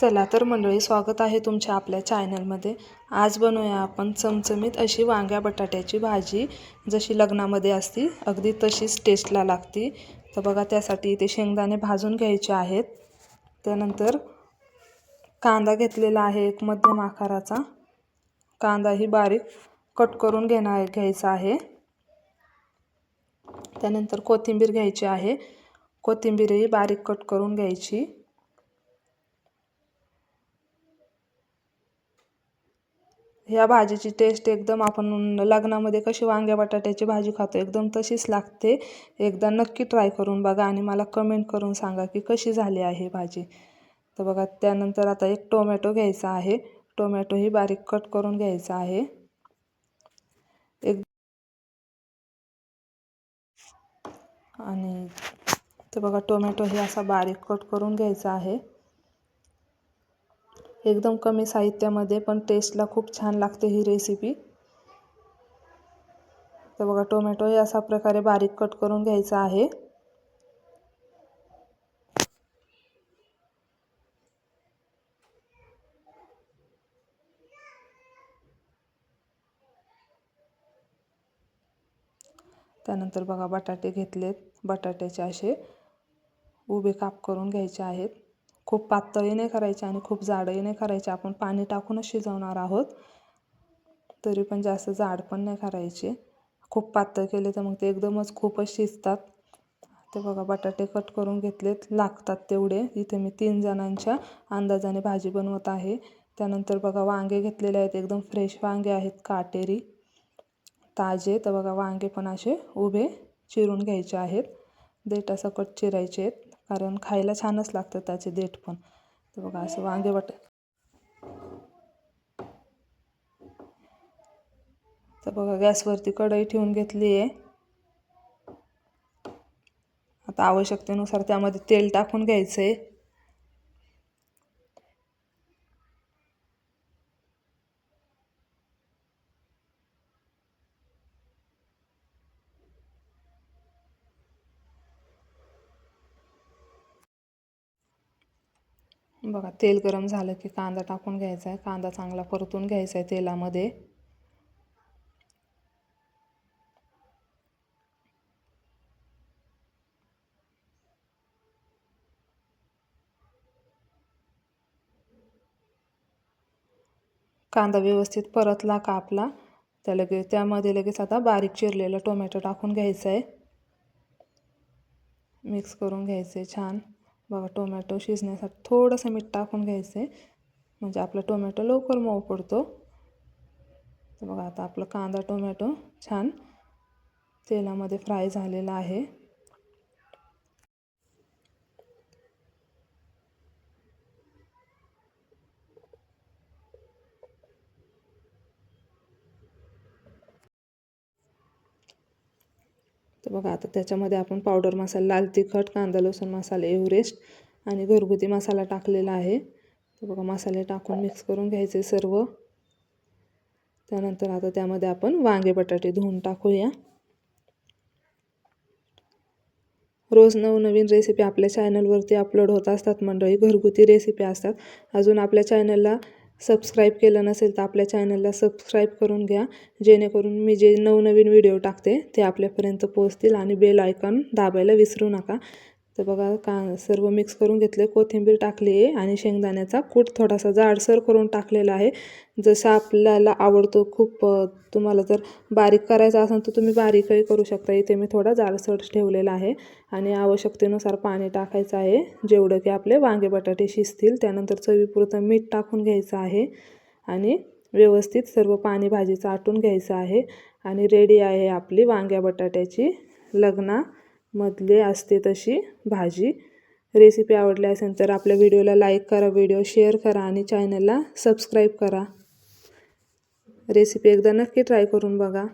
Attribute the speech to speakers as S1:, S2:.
S1: चला तर मंडळी स्वागत आहे तुमच्या आपल्या चॅनलमध्ये आज बनवूया आपण चमचमीत अशी वांग्या बटाट्याची भाजी. जशी लग्नामध्ये असती अगदी तशीच टेस्टला लागती. तर बघा त्यासाठी इथे शेंगदाणे भाजून घ्यायचे आहेत. त्यानंतर कांदा घेतलेला आहे एक मध्यम आकाराचा. कांदाही बारीक कट करून घेणार घ्यायचा आहे. त्यानंतर कोथिंबीर घ्यायची आहे. कोथिंबीरही बारीक कट करून घ्यायची. ह्या भाजीची टेस्ट एकदम आपण लग्नामध्ये कशी वांग्या बटाट्याची भाजी खातो एकदम तशीच लागते. एकदा नक्की ट्राय करून बघा आणि मला कमेंट करून सांगा की कशी झाली आहे भाजी. तर बघा त्यानंतर आता एक टोमॅटो घ्यायचा आहे. टोमॅटोही बारीक कट करून घ्यायचा आहे. एक आणि तर बघा टोमॅटो हे असा बारीक कट करून घ्यायचा आहे. एकदम कमी साहित्यामध्ये पण टेस्टला खूप छान लागते ही रेसिपी तर बघा टोमॅटो हे अशा प्रकारे बारीक कट करून घ्यायचा आहे. त्यानंतर बघा बटाटे घेतलेत. बटाट्याचे असे उभे काप करून घ्यायचे आहेत. खूप पातळी नाही करायचे आणि खूप जाडही नाही करायचे. आपण पाणी टाकूनच शिजवणार आहोत. तरी पण जास्त जाड पण नाही करायचे. खूप पातळ केले तर मग ते एकदमच खूपच शिजतात. ते बघा बटाटे कट करून घेतलेत. लागतात तेवढे. इथे मी तीन जणांच्या अंदाजाने भाजी बनवत आहे. त्यानंतर बघा वांगे घेतलेले आहेत. एकदम फ्रेश वांगे आहेत. काटेरी ताजे. तर बघा वांगे पण असे उभे चिरून घ्यायचे आहेत. देठासकट चिरायचे आहेत. कारण खायला छानच लागतं त्याचे देठ पण. तर बघा असं वांगे वाट तर बघा गॅसवरती कढई ठेवून घेतली आहे. आता आवश्यकतेनुसार त्यामध्ये तेल टाकून घ्यायचं आहे बघा तेल गरम झालं की कांदा टाकून घ्यायचा आहे. कांदा चांगला परतून घ्यायचा आहे तेलामध्ये. कांदा व्यवस्थित परतला कापला त्या लगे त्यामध्ये लगेच आता बारीक चिरलेलं टोमॅटो टाकून घ्यायचं आहे. मिक्स करून घ्यायचं आहे छान. बघा टोमॅटो शिजण्यासाठी थोडंसं मीठ टाकून घ्यायचं आहे म्हणजे आपला टोमॅटो लवकर मऊ पडतो. तर बघा आता आपलं कांदा टोमॅटो छान तेलामध्ये फ्राय झालेला आहे. तर बघा आता त्याच्यामध्ये आपण पावडर मसाला लाल तिखट कांदा लसूण मसाला एव्हरेस्ट आणि घरगुती मसाला टाकलेला आहे. तर बघा मसाले टाकून मिक्स करून घ्यायचे सर्व. त्यानंतर आता त्यामध्ये आपण वांगे बटाटे धुवून टाकूया. रोज नवनवीन रेसिपी आपल्या चॅनलवरती अपलोड होत असतात मंडळी. घरगुती रेसिपी असतात. अजून आपल्या चॅनलला सबस्क्राईब केलं नसेल तर आपल्या चॅनलला सबस्क्राईब करून घ्या. जेणेकरून मी जे नवनवीन व्हिडिओ टाकते ते आपल्यापर्यंत पोहोचतील आणि बेल आयकॉन दाबायला विसरू नका. तर बघा का सर्व मिक्स करून घेतले कोथिंबीर टाकली आहे आणि शेंगदाण्याचा कूट थोडासा जाडसर करून टाकलेला आहे. जसं आपल्याला आवडतो खूप तुम्हाला जर बारीक करायचा असेल तर तुम्ही बारीकही करू शकता. इथे मी थोडा जाडसर ठेवलेला आहे आणि आवश्यकतेनुसार पाणी टाकायचं आहे. जेवढं की आपले वांगे बटाटे शिजतील त्यानंतर चवीपुरतं मीठ टाकून घ्यायचं आहे आणि व्यवस्थित सर्व पाणी भाजीचं आटून घ्यायचं आहे. आणि रेडी आहे आपली वांग्या बटाट्याची लग्ना. मधले असते तशी भाजी. रेसिपी आवडली असेल तर आपल्या व्हिडिओला लाईक करा व्हिडिओ शेअर करा आणि चॅनलला सबस्क्राईब करा. रेसिपी एकदा नक्की ट्राय करून बघा.